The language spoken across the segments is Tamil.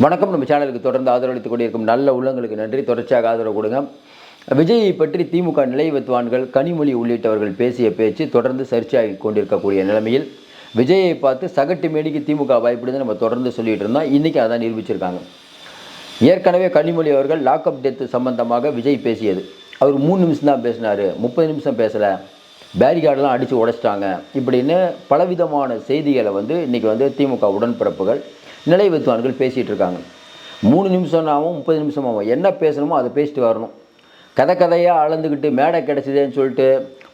வணக்கம். நம்ம சேனலுக்கு தொடர்ந்து ஆதரவளித்துக் கொண்டிருக்கும் நல்ல உள்ளங்களுக்கு நன்றி. தொடர்ச்சியாக ஆதரவு கொடுங்க. விஜயை பற்றி திமுக நிலைவத்துவான்கள் கனிமொழி உள்ளிட்டவர்கள் பேசிய பேச்சு தொடர்ந்து சர்ச்சையாகி கொண்டிருக்கக்கூடிய நிலைமையில் விஜயை பார்த்து சகட்டு மேடிக்கு திமுக பயப்படுதுன்னு நம்ம தொடர்ந்து சொல்லிட்டு இருந்தோம். இன்றைக்கி அதான் நிரூபிச்சிருக்காங்க. ஏற்கனவே கனிமொழி அவர்கள் லாக்அப் டெத் சம்பந்தமாக விஜய் பேசியது. அவர் மூணு நிமிஷம் தான் பேசினார். முப்பது நிமிஷம் பேசலை. பேரிகார்டெலாம் அடித்து உடைச்சிட்டாங்க. இப்படின்னு பலவிதமான செய்திகளை வந்து இன்றைக்கி வந்து திமுக உடன்பிறப்புகள் நிலை வித்வான்கள் பேசிகிட்டு இருக்காங்க மூணு நிமிஷம்னாவும் முப்பது நிமிஷமாகவும் என்ன பேசணுமோ அதை பேசிட்டு வரணும். கதை கதையாக அளந்துக்கிட்டு மேடை கிடச்சிதேன்னு சொல்லிட்டு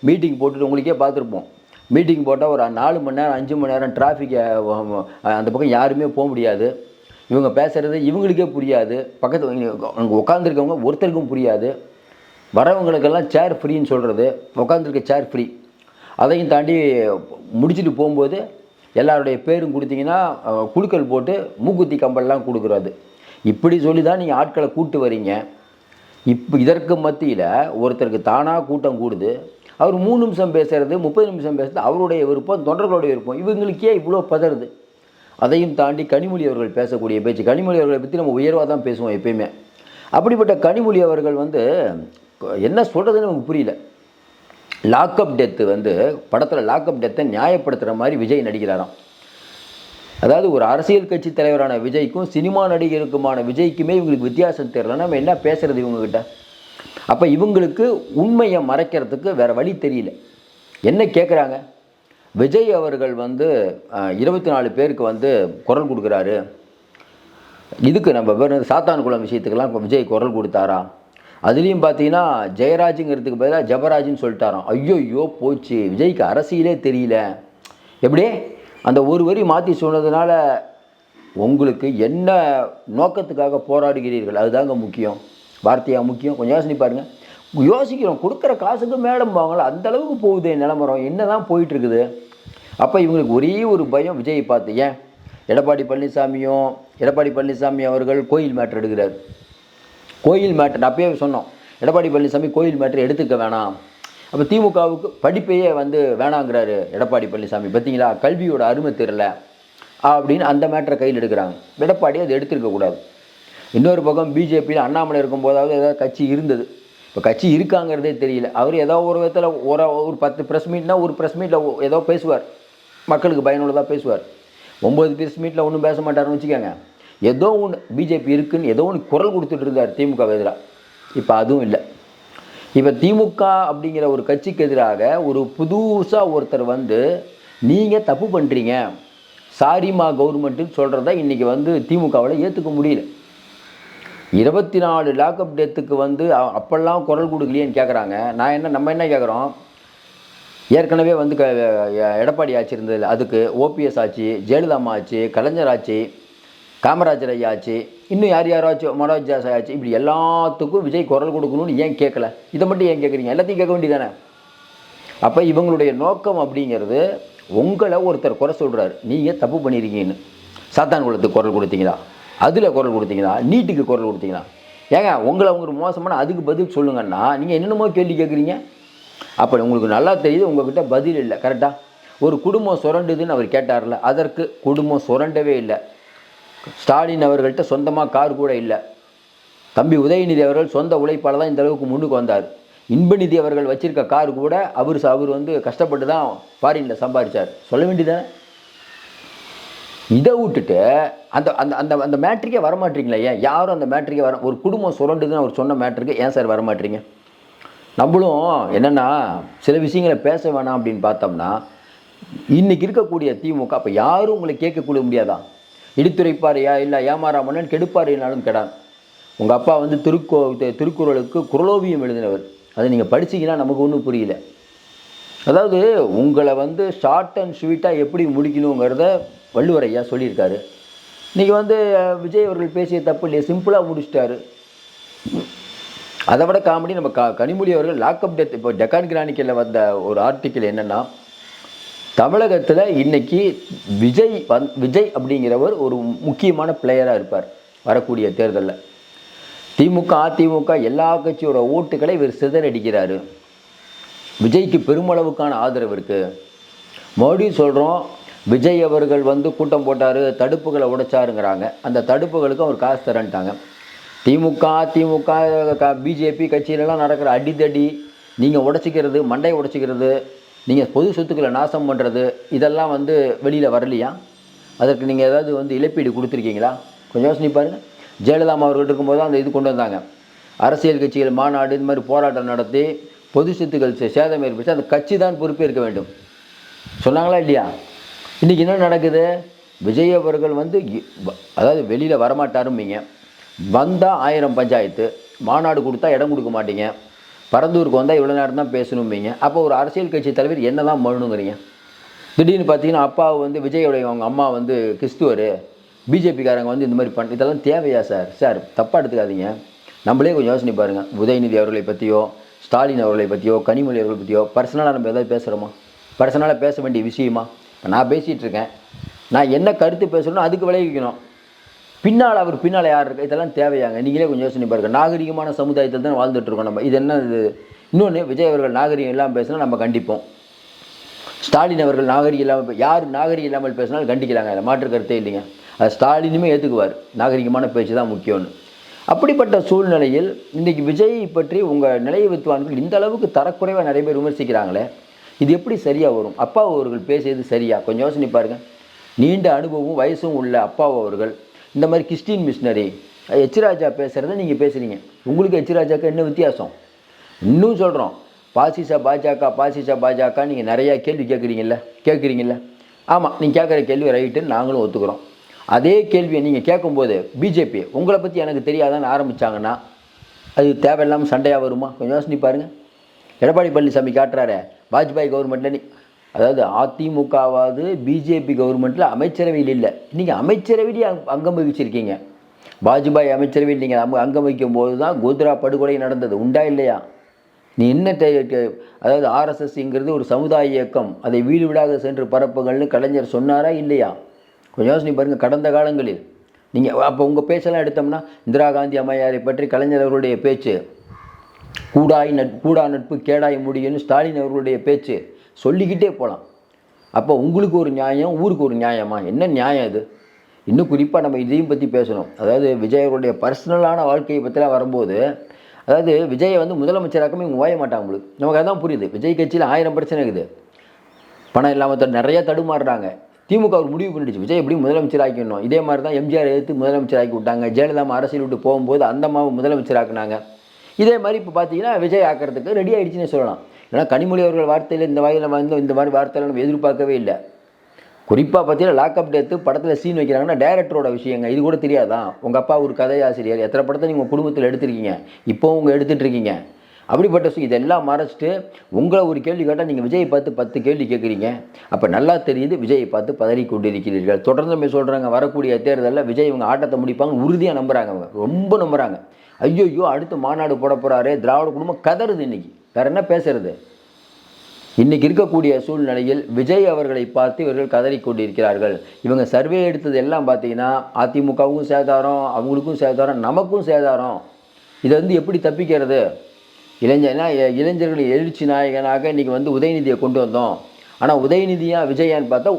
மீட்டிங் போட்டுட்டு உங்களுக்கே பார்த்துருப்போம். மீட்டிங் போட்டால் ஒரு நாலு மணி நேரம் அஞ்சு மணி நேரம் டிராஃபிக்கை அந்த பக்கம் யாருமே போக முடியாது. இவங்க பேசுகிறது இவங்களுக்கே புரியாது. பக்கத்து அங்கே உட்காந்துருக்கவங்க ஒருத்தருக்கும் புரியாது. வரவங்களுக்கெல்லாம் சேர் ஃப்ரீன்னு சொல்கிறது உட்காந்துருக்க சேர் ஃப்ரீ அதையும் தாண்டி முடிச்சுட்டு போகும்போது எல்லாருடைய பேரும் கொடுத்தீங்கன்னா குழுக்கள் போட்டு மூக்குத்தி கம்பல்லாம் கொடுக்குறது. இப்படி சொல்லி தான் நீங்கள் ஆட்களை கூட்டு வரீங்க. இப்போ இதற்கு மத்தியில் ஒருத்தருக்கு தானாக கூட்டம் கூடுது. அவர் மூணு நிமிஷம் பேசுகிறது முப்பது நிமிஷம் பேசுறது அவருடைய விருப்பம் தொண்டர்களுடைய விருப்பம். இவங்களுக்கே இவ்வளோ பதறுது. அதையும் தாண்டி கனிமொழி அவர்கள் பேசக்கூடிய பேச்சு கனிமொழி அவர்களை பற்றி நம்ம உயர்வாக தான் பேசுவோம் எப்பயுமே. அப்படிப்பட்ட கனிமொழி அவர்கள் வந்து என்ன சொல்கிறதுன்னு நமக்கு புரியல. லாக்அப் டெத்து வந்து படத்தில் லாக்அப் டெத்தை நியாயப்படுத்துகிற மாதிரி விஜய் நடிக்கிறாராம். அதாவது ஒரு அரசியல் கட்சி தலைவரான விஜய்க்கும் சினிமா நடிகருக்குமான விஜய்க்குமே இவங்களுக்கு வித்தியாசம் தெரியல. நம்ம என்ன பேசுகிறது இவங்கக்கிட்ட அப்போ இவங்களுக்கு உண்மையை மறைக்கிறதுக்கு வேறு வழி தெரியல. என்ன கேட்குறாங்க விஜய் அவர்கள் வந்து இருபத்தி நாலு பேருக்கு வந்து குரல் கொடுக்குறாரு. இதுக்கு நம்ம சாத்தான் சாத்தான்குளம் விஷயத்துக்கெல்லாம் இப்போ விஜய் குரல் கொடுத்தாரா? அதுலேயும் பார்த்தீங்கன்னா ஜெயராஜுங்கிறதுக்கு பதிலாக ஜபராஜ்னு சொல்லிட்டாராம். ஐயோ ஐயோ போச்சு. விஜய்க்கு அரசியலே தெரியல. எப்படி? அந்த ஒரு வரி மாற்றி சொன்னதுனால உங்களுக்கு என்ன நோக்கத்துக்காக போராடுகிறீர்கள்? அதுதாங்க முக்கியம். வார்த்தையாக முக்கியம். கொஞ்சம் யோசனை பாருங்கள் யோசிக்கிறோம். கொடுக்குற காசுக்கு மேடம் வாங்கல. அந்த அளவுக்கு போகுது நிலமரம் என்ன தான் போயிட்டுருக்குது? அப்போ இவங்களுக்கு ஒரே ஒரு பயம் விஜயை பார்த்து. ஏன்? எடப்பாடி பழனிசாமியும் எடப்பாடி பழனிசாமி அவர்கள் கோயில் மேட்ரு எடுக்கிறார். கோயில் மேட்டர் அப்பயே சொன்னோம். எடப்பாடி பழனிசாமி கோயில் மேட்டர் எடுத்துக்க வேணாம். அப்போ திமுகவுக்கு படிப்பையே வந்து வேணாங்கிறாரு எடப்பாடி பழனிசாமி. பார்த்தீங்களா கல்வியோட அருமை தெரில அப்படின்னு அந்த மேட்டரை கையில் எடுக்கிறாங்க. எடப்பாடி அதை எடுத்திருக்கக்கூடாது இன்னொரு பக்கம் பிஜேபியில் அண்ணாமலை இருக்கும்போதாவது ஏதாவது கட்சி இருந்தது. இப்போ கட்சி இருக்காங்கிறதே தெரியல. அவர் ஏதோ ஒரு விதத்தில் ஒரு ஒரு பத்து ப்ரெஸ் மீட்னா ஒரு ப்ரெஸ் மீட்டில் ஏதோ பேசுவார். மக்களுக்கு பயனுள்ளதாக பேசுவார். ஒம்பது ப்ரெஸ் மீட்டில் ஒன்றும் பேச மாட்டாருன்னு வச்சுக்கோங்க. ஏதோ ஒன்று பிஜேபி இருக்குன்னு ஏதோ ஒன்று குரல் கொடுத்துட்டு இருந்தார் திமுக எதிராக இப்போ அதுவும் இல்லை. இப்போ திமுக அப்படிங்கிற ஒரு கட்சிக்கு எதிராக ஒரு புதுசாக ஒருத்தர் வந்து நீங்கள் தப்பு பண்ணுறீங்க சாரிமா கவர்மெண்ட்டுன்னு சொல்கிறத இன்றைக்கி வந்து திமுகவில் ஏற்றுக்க முடியல. இருபத்தி நாலு லாக்அப் டெத்துக்கு வந்து அப்போல்லாம் குரல் கொடுக்கலையேன்னு கேட்குறாங்க நான் என்ன நம்ம என்ன கேட்குறோம் ஏற்கனவே வந்து க எடப்பாடி ஆட்சி இருந்தது அதுக்கு ஓபிஎஸ் ஆட்சி ஜெயலலிதா ஆட்சி கலைஞர் ஆட்சி காமராஜர் ஐயா இன்னும் யார் யாராச்சும் மனோஜ் ஜாஸ் ஆட்சி இப்படி எல்லாத்துக்கும் விஜய் குரல் கொடுக்கணும்னு ஏன் கேட்கல? இதை மட்டும் ஏன் கேட்குறீங்க? எல்லாத்தையும் கேட்க வேண்டியதானே அப்போ இவங்களுடைய நோக்கம் அப்படிங்கிறது உங்களை ஒருத்தர் குறை சொல்கிறாரு நீங்கள் தப்பு பண்ணியிருக்கீங்கன்னு சாத்தான்குளத்துக்கு குரல் கொடுத்தீங்களா? அதில் குரல் கொடுத்தீங்களா? நீட்டுக்கு குரல் கொடுத்தீங்களா? ஏங்க உங்களை அவங்க மோசமான அதுக்கு பதில் சொல்லுங்கன்னா நீங்கள் என்னென்னமோ கேள்வி கேட்குறீங்க? அப்போ உங்களுக்கு நல்லா தெரியுது உங்ககிட்ட பதில் இல்லை கரெக்டாக ஒரு குடும்பம் சுரண்டுதுன்னு அவர் கேட்டார்ல அதற்கு குடும்பம் சுரண்டவே இல்லை. ஸ்டாலின் அவர்கள்ட்ட சொந்தமாக கார் கூட இல்லை. தம்பி உதயநிதி அவர்கள் சொந்த உழைப்பால் தான் இந்த அளவுக்கு முன்னுக்கு வந்தார். இன்பநிதி அவர்கள் வச்சிருக்க கார் கூட அவர் அவர் வந்து கஷ்டப்பட்டு தான் ஃபாரினில் சம்பாதிச்சார் சொல்ல வேண்டியதானே இதை விட்டுட்டு அந்த அந்த அந்த அந்த மேட்ரிக்கே வரமாட்டீங்களா ஏன்? யாரும் அந்த மேட்ரிக்கே வர ஒரு குடும்பம் சுரண்டுதுன்னு அவர் சொன்ன மேட்ருக்கு ஏன் சார் வரமாட்டீங்க? நம்மளும் என்னென்னா சில விஷயங்களை பேச வேணாம் அப்படின்னு பார்த்தோம்னா இன்றைக்கி இருக்கக்கூடிய திமுக அப்போ யாரும் உங்களை கேட்கக்கூட இடித்துரைப்பார் யா இல்லை ஏமாறாமன்னன் கெடுப்பார் கெடுப்பாரைனாலும் கெடான். உங்கள் அப்பா வந்து திருக்கோ திருக்குறளுக்கு குரலோவியம் எழுதினவர். அதை நீங்கள் படிச்சீங்கன்னா நமக்கு ஒன்றும் புரியல. அதாவது உங்களை வந்து ஷார்ட் அண்ட் ஸ்வீட்டாக எப்படி முடிக்கணுங்கிறத வள்ளுவர் ஐயா சொல்லியிருக்காரு. இன்றைக்கி வந்து விஜய் அவர்கள் பேசிய தப்பு இல்லையே? சிம்பிளாக முடிச்சிட்டாரு. அதை விட காமெடி நம்ம க கனிமொழி அவர்கள் லாக்அப் டெத் இப்போ டெக்கான் கிரானிக்கலில் வந்த ஒரு ஆர்டிக்கிள் என்னென்னா தமிழகத்தில் இன்னைக்கு விஜய் வந் விஜய் அப்படிங்கிறவர் ஒரு முக்கியமான பிளேயராக இருப்பார் வரக்கூடிய தேர்தலில். திமுக அதிமுக எல்லா கட்சியோட ஓட்டுகளை இவர் சிதறடிக்கிறாரு. விஜய்க்கு பெருமளவுக்கான ஆதரவு இருக்குது மறுபடியும் சொல்கிறோம் விஜய் அவர்கள் வந்து கூட்டம் போட்டார் தடுப்புகளை உடைச்சாருங்கிறாங்க. அந்த தடுப்புகளுக்கு அவர் காசு தரேன்ட்டாங்க. திமுக அதிமுக பிஜேபி கட்சியிலலாம் நடக்கிற அடிதடி நீங்கள் உடச்சிக்கிறது மண்டை உடைச்சிக்கிறது நீங்கள் பொது சொத்துக்களை நாசம் பண்ணுறது இதெல்லாம் வந்து வெளியில் வரலையா? அதற்கு நீங்கள் ஏதாவது வந்து இழப்பீடு கொடுத்துருக்கீங்களா? கொஞ்சம் யோசனை பாருங்கள் ஜெயலலிதா அவர்கள் இருக்கும்போது அந்த இது கொண்டு வந்தாங்க. அரசியல் கட்சிகள் மாநாடு இந்த மாதிரி போராட்டம் நடத்தி பொது சொத்துக்கள் சேதம் ஏற்பட்டு அந்த கட்சி தான் பொறுப்பேற்க வேண்டும். சொன்னாங்களா இல்லையா? இன்றைக்கி என்ன நடக்குது? விஜய் அவர்கள் வந்து அதாவது வெளியில் வரமாட்டாரும்பீங்க. வந்தால் ஆயிரம் பஞ்சாயத்து மாநாடு கொடுத்தா இடம் கொடுக்க மாட்டீங்க. பரந்தூருக்கு வந்தால் இவ்வளோ நேரம் தான் பேசணும்பீங்க. அப்போ ஒரு அரசியல் கட்சி தலைவர் என்ன தான் பண்ணணுங்கிறீங்க திடீர்னு பார்த்தீங்கன்னா அப்பா வந்து விஜயோடைய அவங்க அம்மா வந்து கிறிஸ்துவர் பிஜேபிக்காரங்க வந்து இந்த மாதிரி பண்ண இதெல்லாம் தேவையா சார்? சார் தப்பாக எடுத்துக்காதீங்க. நம்மளே கொஞ்சம் யோசனை பாருங்கள் உதயநிதி அவர்களை பற்றியோ ஸ்டாலின் அவர்களை பற்றியோ கனிமொழி அவர்களை பற்றியோ பர்சனலாக நம்ம ஏதாவது பேசுகிறோமா பர்சனலாக பேச வேண்டிய விஷயமா? இப்போ நான் பேசிகிட்டு இருக்கேன். நான் என்ன கருத்து பேசுகிறேனோ அதுக்கு விளைவிக்கணும். பின்னால் அவர் பின்னால் யார் இருக்கா? இதெல்லாம் தேவையாங்க. நீங்களே கொஞ்சம் யோசனை பாருங்கள் நாகரிகமான சமுதாயத்தில் தான் வாழ்ந்துட்டு இருக்கோம் நம்ம. இது என்ன இது? இன்னொன்று விஜய் அவர்கள் நாகரிகம் இல்லாமல் பேசினா நம்ம கண்டிப்போம். ஸ்டாலின் அவர்கள் நாகரிகம் இல்லாமல் யார் நாகரிகம் இல்லாமல் பேசினாலும் கண்டிக்கலாங்க அதில் மாற்று கருத்தே இல்லைங்க. அது ஸ்டாலினுமே ஏற்றுக்குவார் நாகரிகமான பேச்சு தான் முக்கியம்னு. அப்படிப்பட்ட சூழ்நிலையில் இன்றைக்கி விஜய் பற்றி உங்கள் நிலைய வித்துவான்கள் இந்த அளவுக்கு தரக்குறைவாக நிறைய பேர் விமர்சிக்கிறாங்களே இது எப்படி சரியாக வரும்? அப்பா அவர்கள் பேசியது சரியா? கொஞ்சம் யோசனை பாருங்க. நீண்ட அனுபவமும் வயசும் உள்ள அப்பா அவர்கள் இந்த மாதிரி கிறிஸ்டின் மிஷினரி எச்ராஜா பேசுகிறத நீங்கள் பேசுகிறீங்க உங்களுக்கு எச்ராஜாக்கு என்ன வித்தியாசம்? இன்னும் சொல்கிறோம் பாசிசா பாஜக பாசிசா பாஜக நீங்கள் நிறையா கேள்வி கேட்குறீங்கல்ல கேட்குறீங்கல்ல ஆமாம் நீங்கள் கேட்குற கேள்வி ரைட்டுன்னு நாங்களும் ஒத்துக்கிறோம். அதே கேள்வியை நீங்கள் கேட்கும்போது பிஜேபி உங்களை பற்றி எனக்கு தெரியாதான்னு ஆரம்பித்தாங்கன்னா அது தேவையில்லாமல் சண்டையாக வருமா? கொஞ்சம் யோசனை பாருங்கள் எடப்பாடி பழனிசாமி காட்டுறாரு வாஜ்பாய் கவர்மெண்ட்டில் நீ அதாவது அதிமுகவாவது பிஜேபி கவர்மெண்ட்டில் அமைச்சரவையில் இல்லை. நீங்கள் அமைச்சரவையிலே அங்கம் வகிச்சிருக்கீங்க. வாஜ்பாய் அமைச்சரவையில் நீங்கள் அங்க அங்கம் வகிக்கும் போது தான் கோத்ரா படுகொலை நடந்தது. உண்டா இல்லையா? நீ என்ன அதாவது ஆர்எஸ்எஸ்ங்கிறது ஒரு சமுதாய இயக்கம். அதை வீடு வீடாக சென்று பரப்புகள்னு கலைஞர் சொன்னாரா இல்லையா? கொஞ்சம் யோசனை பாருங்கள் கடந்த காலங்களில். நீங்கள் அப்போ உங்கள் பேச்செல்லாம் எடுத்தோம்னா இந்திரா காந்தி அம்மையாரை பற்றி கலைஞர் அவர்களுடைய பேச்சு கூடாய் நட் கூடா நட்பு கேடாய் முடியும்னு ஸ்டாலின் அவர்களுடைய பேச்சு சொல்லிக்கிட்டே போகலாம் அப்போ உங்களுக்கு ஒரு நியாயம் ஊருக்கு ஒரு நியாயமா? என்ன நியாயம் இது? இன்னும் குறிப்பாக நம்ம இதையும் பற்றி பேசணும். அதாவது விஜயருடைய பர்சனலான வாழ்க்கையை பற்றிலாம் வரும்போது அதாவது விஜயை வந்து முதலமைச்சராக்கமே இவங்க ஓய மாட்டாங்க உங்களுக்கு. நமக்கு அதான் புரியுது. விஜய் கட்சியில் ஆயிரம் பிரச்சனை இருக்குது. பணம் இல்லாமல் த- நிறைய தடுமாறுறாங்க. திமுக ஒரு முடிவு பண்ணிடுச்சு. விஜய் எப்படி முதலமைச்சர் ஆக்கிடணும் இதே மாதிரி தான் எம்ஜிஆர் எதிர்த்து முதலமைச்சர் ஆக்கி விட்டாங்க. ஜெயலலிதா அரசியல் விட்டு போகும்போது அந்த அம்மாவை முதலமைச்சர் ஆக்குனாங்க இதே மாதிரி இப்போ பார்த்தீங்கன்னா விஜய் ஆக்கிறதுக்கு ரெடி ஆகிடுச்சுன்னு சொல்லலாம். ஏன்னா கனிமொழி அவர்கள் வார்த்தையில் இந்த வகையில் வந்து இந்த மாதிரி வார்த்தையில நம்ம எதிர்பார்க்கவே இல்லை. குறிப்பாக பார்த்தீங்கன்னா லாக்அப் டேத்து படத்தில் சீன் வைக்கிறாங்கன்னா டேரக்டரோட விஷயங்க இது கூட தெரியாதான் உங்கள் அப்பா ஒரு கதையாசிரியர் எத்தனை படத்தை நீங்கள் குடும்பத்தில் எடுத்திருக்கீங்க? இப்போ உங்கள் எடுத்துகிட்ருக்கீங்க அப்படிப்பட்ட இதெல்லாம் மறைச்சிட்டு உங்களை ஒரு கேள்வி கேட்டால் நீங்கள் விஜயை பார்த்து பத்து கேள்வி கேட்குறீங்க. அப்போ நல்லா தெரியுது விஜயை பார்த்து பதறி கொண்டிருக்கிறீர்கள் தொடர்ந்து நம்ம சொல்கிறாங்க வரக்கூடிய தேர்தலில் விஜய் இவங்க ஆட்டத்தை முடிப்பாங்க உறுதியாக நம்புகிறாங்க அவங்க. ரொம்ப நம்புகிறாங்க ஐயோ அடுத்து மாநாடு போட போகிறாரே திராவிட குடும்பம் கதறுது இன்றைக்கி வேற என்ன பேசுறது? இன்னைக்கு இருக்கக்கூடிய சூழ்நிலையில் விஜய் அவர்களை பார்த்து இவர்கள் கதறிக் கொண்டிருக்கிறார்கள். இவங்க சர்வே எடுத்தது எல்லாம் பார்த்தீங்கன்னா அதிமுகவுக்கும் சேதாரம் அவங்களுக்கும் சேதாரம் நமக்கும் சேதாரம். இதை வந்து எப்படி தப்பிக்கிறது? இளைஞனா இளைஞர்கள் எழுச்சி நாயகனாக இன்றைக்கி வந்து உதயநிதியை கொண்டு வந்தோம். ஆனால் உதயநிதியா விஜயான்னு பார்த்தா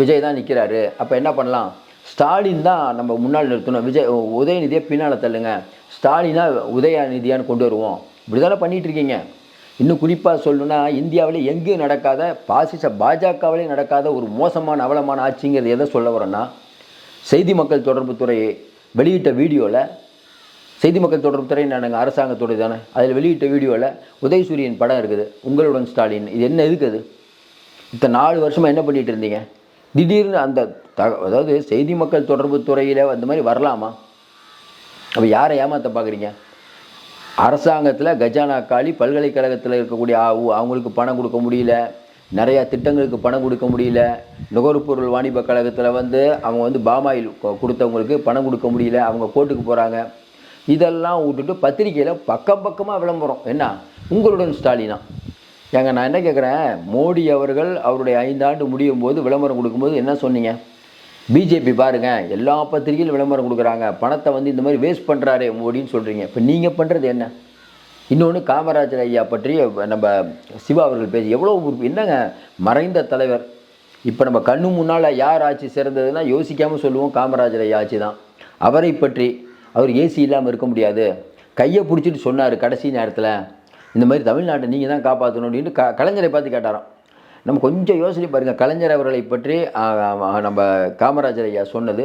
விஜய் தான் நிற்கிறாரு அப்போ என்ன பண்ணலாம்? ஸ்டாலின் தான் நம்ம முன்னால் நிறுத்தணும். விஜய் உதயநிதியை பின்னால் தள்ளுங்க. ஸ்டாலினா உதயநிதியான்னு கொண்டு வருவோம். இப்படி தானே பண்ணிகிட்ருக்கீங்க இன்னும் குறிப்பாக சொல்லணும்னா இந்தியாவிலே எங்கேயும் நடக்காத பாசிச பாஜகவிலே நடக்காத ஒரு மோசமான அவலமான ஆட்சிங்கிறது எதை சொல்ல வரோன்னா செய்தி மக்கள் தொடர்பு துறை வெளியிட்ட வீடியோவில் செய்தி மக்கள் தொடர்பு துறை நாங்கள் அரசாங்கத்துடைய தானே? அதில் வெளியிட்ட வீடியோவில் உதயசூரியன் படம் இருக்குது உங்களுடன் ஸ்டாலின். இது என்ன இருக்குது அது? இத்தனை நாலு வருஷமாக என்ன பண்ணிகிட்டு இருந்தீங்க? திடீர்னு அந்த தக அதாவது செய்தி மக்கள் தொடர்பு துறையில் அந்த மாதிரி வரலாமா? அப்போ யாரை ஏமாற்ற பார்க்குறீங்க அரசாங்கத்தில் கஜானா காலி பல்கலைக்கழகத்தில் இருக்கக்கூடிய அவங்களுக்கு பணம் கொடுக்க முடியல. நிறையா திட்டங்களுக்கு பணம் கொடுக்க முடியல. நுகர்பொருள் வாணிப கழகத்தில் வந்து அவங்க வந்து பாமாயில் கொடுத்தவங்களுக்கு பணம் கொடுக்க முடியல. அவங்க கோர்ட்டுக்கு போகிறாங்க இதெல்லாம் விட்டுட்டு பத்திரிக்கையில் பக்கம் பக்கமாக விளம்பரம். என்ன? உங்களுடன் ஸ்டாலினா. ஏங்க நான் என்ன கேட்குறேன் மோடி அவர்கள் அவருடைய ஐந்தாண்டு முடியும் போது விளம்பரம் கொடுக்கும்போது என்ன சொன்னீங்க? பிஜேபி பாருங்க எல்லா பத்திரிகையிலும் விளம்பரம் கொடுக்குறாங்க. பணத்தை வந்து இந்த மாதிரி வேஸ்ட் பண்ணுறாரே மோடின்னு சொல்கிறீங்க இப்போ நீங்கள் பண்ணுறது என்ன? இன்னொன்று காமராஜர் ஐயா பற்றி நம்ம சிவா அவர்கள் பேசி எவ்வளோ என்னங்க மறைந்த தலைவர்? இப்போ நம்ம கண்ணு முன்னால் யார் ஆட்சி சிறந்ததுன்னா யோசிக்காமல் சொல்லுவோம் காமராஜர் ஐயா ஆட்சி தான். அவரை பற்றி அவர் ஏசி இல்லாமல் இருக்க முடியாது. கையை பிடிச்சிட்டு சொன்னார் கடைசி நேரத்தில் இந்த மாதிரி தமிழ்நாட்டை நீங்கள் தான் காப்பாற்றணும் அப்படின்ட்டு க கலைஞரை பார்த்து கேட்டாராம். நம்ம கொஞ்சம் யோசனை பாருங்கள் கலைஞர் அவர்களை பற்றி நம்ம காமராஜர் ஐயா சொன்னது.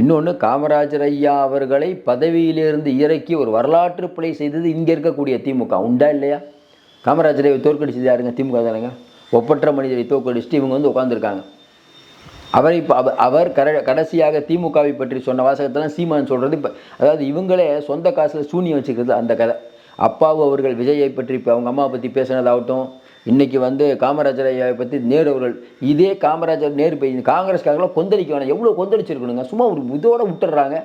இன்னொன்று காமராஜர் ஐயா அவர்களை பதவியிலிருந்து இறக்கி ஒரு வரலாற்று பிழை செய்தது இங்கே இருக்கக்கூடிய திமுக. உண்டா இல்லையா? காமராஜரை தோற்கடிச்சது யாருங்க? திமுக தானுங்க. ஒப்பற்ற மனிதரை தோற்கடிச்சுட்டு இவங்க வந்து உட்காந்துருக்காங்க அவரை இப்போ அவர் கர கடைசியாக திமுகவை பற்றி சொன்ன வாசகத்தெல்லாம் சீமான் சொல்கிறது இப்போ அதாவது இவங்களே சொந்த காசில் சூனியம் வச்சுக்கிறது அந்த கதை. அப்பாவு அவர்கள் விஜயை பற்றி இப்போ அவங்க அம்மாவை பற்றி பேசுனதாகட்டும் இன்றைக்கி வந்து காமராஜர் ஐயாவை பற்றி நேரு அவர்கள் இதே காமராஜர் நேரு போய் காங்கிரஸ்காரங்களாம் கொந்தளிக்க வேணாம். எவ்வளோ கொந்தளிச்சிருக்கணுங்க? சும்மா ஒரு இதோட விட்டுறாங்க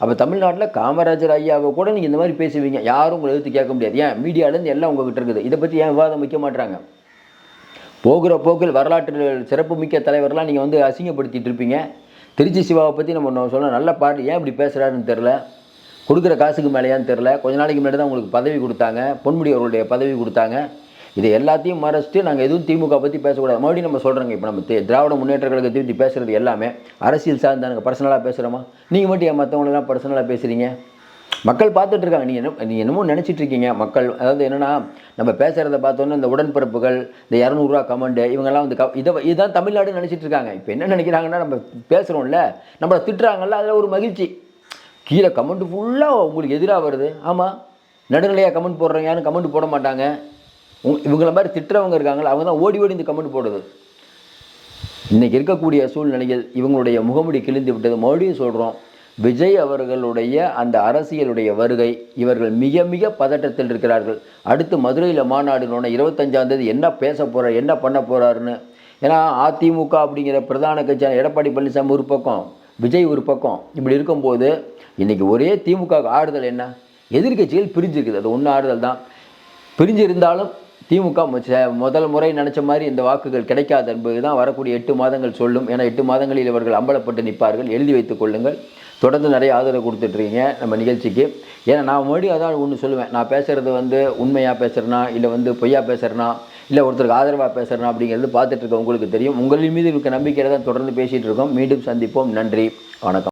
அப்போ தமிழ்நாட்டில் காமராஜர் ஐயாவை கூட நீங்கள் இந்த மாதிரி பேசுவீங்க. யாரும் உங்களை எதிர்த்து கேட்க முடியாது. ஏன்? மீடியாலேருந்து எல்லாம் உங்ககிட்ட இருக்குது. இதை பற்றி ஏன் விவாதம் வைக்க மாட்டாங்க போகிற போக்கில் வரலாற்று சிறப்புமிக்க தலைவர்லாம் நீங்கள் வந்து அசிங்கப்படுத்திட்டு இருப்பீங்க. திருச்சி சிவாவை பற்றி நம்ம ஒன்று சொல்ல நல்ல பாட்டு ஏன் இப்படி பேசுகிறாருன்னு தெரில கொடுக்குற காசுக்கு மேலேயான்னு தெரில கொஞ்ச நாளைக்கு முன்னாடி தான் உங்களுக்கு பதவி கொடுத்தாங்க. பொன்முடி அவர்களுடைய பதவி கொடுத்தாங்க. இது எல்லாத்தையும் மறைச்சிட்டு நாங்கள் எதுவும் திமுக பற்றி பேசக்கூடாது. மறுபடியும் நம்ம சொல்கிறோங்க இப்போ நம்ம திராவிட முன்னேற்ற கழகத்தை பற்றி பேசுகிறது எல்லாமே. அரசியல் சார்ந்தானுங்க பர்சனலாக பேசுகிறோமா நீங்கள் மட்டும் என் மற்றவங்களெல்லாம் பர்சனலாக பேசுகிறீங்க மக்கள் பார்த்துட்டு இருக்காங்க. நீ என்ன நீ என்னமோ நினச்சிட்டு இருக்கீங்க. மக்கள் அதாவது என்னென்னா நம்ம பேசுகிறத பார்த்தோன்னே இந்த உடன்பிறப்புகள் இந்த இரநூறுவா கமெண்டு இவங்கெல்லாம் வந்து க இதை இதுதான் தமிழ்நாடுன்னு நினச்சிட்டு இருக்காங்க. இப்போ என்ன நினைக்கிறாங்கன்னா நம்ம பேசுகிறோம்ல நம்மளை திட்டுறாங்கல்ல அதில் ஒரு மகிழ்ச்சி. கீழே கமெண்ட் ஃபுல்லாக உங்களுக்கு எதிராக வருது. ஆமாம் நடுநிலையாக கமெண்ட் போடுறவங்க யாரும் கமெண்ட் போட மாட்டாங்க. இவங்கள மாதிரி திட்டுறவங்க இருக்காங்களா அவங்க தான் ஓடி ஓடி இந்த கமெண்ட் போடுது. இன்றைக்கி இருக்கக்கூடிய சூழ்நிலையில் இவங்களுடைய முகமுடி கிழிந்து விட்டது. மறுபடியும் சொல்கிறோம் விஜய் அவர்களுடைய அந்த அரசியலுடைய வருகை இவர்கள் மிக மிக பதட்டத்தில் இருக்கிறார்கள். அடுத்து மதுரையில் மாநாடுனோடனே இருபத்தஞ்சாந்தேதி என்ன பேச போகிறார் என்ன பண்ண போகிறாருன்னு ஏன்னா அதிமுக அப்படிங்கிற பிரதான கட்சியான எடப்பாடி பழனிசாமி ஒரு பக்கம் விஜய் ஒரு பக்கம். இப்படி இருக்கும்போது இன்றைக்கி ஒரே திமுக ஆறுதல் என்ன? எதிர்க்கட்சிகள் பிரிஞ்சிருக்குது. அது ஒன்று ஆறுதல் தான். பிரிஞ்சிருந்தாலும் திமுக ச- முதல் முறை நினச்ச மாதிரி இந்த வாக்குகள் கிடைக்காது என்பது தான் வரக்கூடிய எட்டு மாதங்கள் சொல்லும். ஏன்னா எட்டு மாதங்களில் இவர்கள் அம்பலப்பட்டு நிற்பார்கள். எழுதி வைத்துக் கொள்ளுங்கள். தொடர்ந்து நிறைய ஆதரவு கொடுத்துட்ருக்கீங்க நம்ம நிகழ்ச்சிக்கு. ஏன்னா நான் மறுபடியும் அதான் ஒன்று சொல்லுவேன். நான் பேசுகிறது வந்து உண்மையாக பேசுகிறேனா இல்லை வந்து பொய்யா பேசுகிறேன்னா இல்லை ஒருத்தருக்கு ஆதரவாக பேசுகிறேன்னா அப்படிங்கிறது பார்த்துட்டு இருக்க உங்களுக்கு தெரியும். உங்களின் மீது இருக்க நம்பிக்கையில் தான் தொடர்ந்து பேசிகிட்டு இருக்கோம் மீண்டும் சந்திப்போம். நன்றி. வணக்கம்.